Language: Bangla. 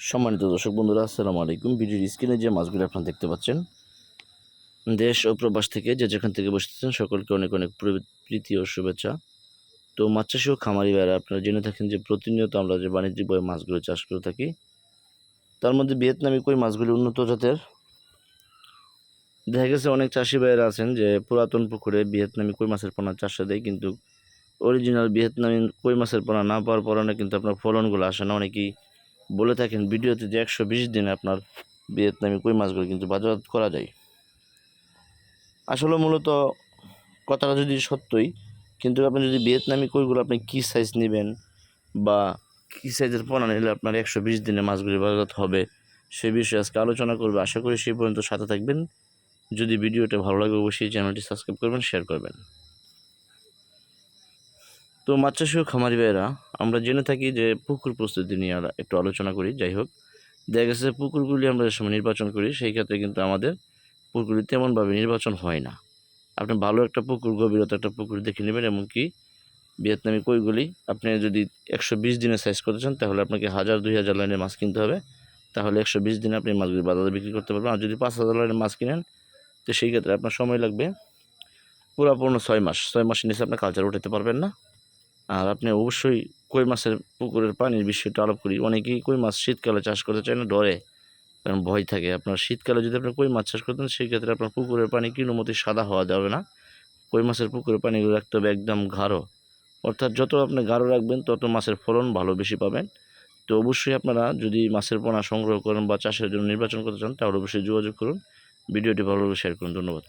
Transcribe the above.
সম্মানিত দর্শক বন্ধুরা, আসসালামু আলাইকুম। ভিডিওর স্ক্রিনে যে মাছগুলো আপনারা দেখতে পাচ্ছেন, দেশ ও প্রবাস থেকে যে যেখান থেকে বসতেছেন সকলকে অনেক অনেক প্রীতি ও শুভেচ্ছা। তো মাছ চাষি ও খামারি ভাইরা, আপনারা জেনে থাকেন যে প্রতিনিয়ত আমরা যে বাণিজ্যিকভাবে মাছগুলো চাষ করে থাকি, তার মধ্যে ভিয়েতনামি কই মাছগুলি উন্নত জাতের। দেখা গেছে অনেক চাষি ভাইয়েরা আছেন যে পুরাতন পুকুরে ভিয়েতনামি কই মাছের পোনা চাষে দেয়, কিন্তু অরিজিনাল ভিয়েতনামি কই মাছের পোনা না পাওয়ার কারণে কিন্তু আপনার ফলনগুলো আসে না, অনেকেই বলে থাকেন, ভিডিওতে যে একশো বিশ দিনে আপনার ভিয়েতনামি কই মাছগুলো কিন্তু বাজারজাত করা যায়? আসলে মূলত কথাটা যদি সত্যই, কিন্তু আপনি যদি ভিয়েতনামি কইগুলো আপনি কী সাইজ নেবেন বা কী সাইজের পোনা নিলে আপনার একশো বিশ দিনে মাছগুলি বাজারজাত হবে, সে বিষয়ে আজকে আলোচনা করবে। আশা করি সেই পর্যন্ত সাথে থাকবেন। যদি ভিডিওটা ভালো লাগে, অবশ্যই চ্যানেলটি সাবস্ক্রাইব করবেন, শেয়ার করবেন। তো মাছ চাষি ও খামারি ভাইয়েরা, আমরা জেনে থাকি যে পুকুর প্রস্তুতি নিয়ে একটু আলোচনা করি, যাই হোক। দেখা গেছে পুকুরগুলি আমরা যে সময় নির্বাচন করি, সেই ক্ষেত্রে কিন্তু আমাদের পুকুরগুলি তেমনভাবে নির্বাচন হয় না। আপনি ভালো একটা পুকুর, গভীরতা একটা পুকুর দেখে নেবেন, এমনকি ভিয়েতনামি কইগুলি, আপনি যদি একশো বিশ দিনের সাইজ করতে চান, তাহলে আপনাকে হাজার, দুই হাজার লাইনের মাছ কিনতে হবে। তাহলে একশো বিশ দিনে আপনি মাছগুলি বাজারে বিক্রি করতে পারবেন। আর যদি পাঁচ হাজার লাইনের মাছ কিনেন, তো সেই ক্ষেত্রে আপনার সময় লাগবে পুরোপূর্ণ ছয় মাস। ছয় মাসের নিচে আপনার কালচার উঠাতে পারবেন না। আর আপনি অবশ্যই কই মাছের পুকুরের পানির বিষয়টা আলাপ করি। অনেকেই কই মাছ শীতকালে চাষ করতে চায় না, ডরে। কারণ ভয় থাকে। আপনার শীতকালে যদি আপনি কই মাছ চাষ করতেন সেই ক্ষেত্রে আপনার পুকুরের পানি কিলোমতি সাদা হওয়া যাবে না। কই মাছের পুকুরের পানিগুলো রাখতে হবে একদম গাঢ়। অর্থাৎ যত আপনি গাঢ় রাখবেন, তত মাছের ফলন ভালো বেশি পাবেন। তো অবশ্যই আপনারা যদি মাছের পোনা সংগ্রহ করেন বা চাষের জন্য নির্বাচন করতে চান, তাহলে অবশ্যই যোগাযোগ করুন। ভিডিওটি ভালো শেয়ার করুন। ধন্যবাদ।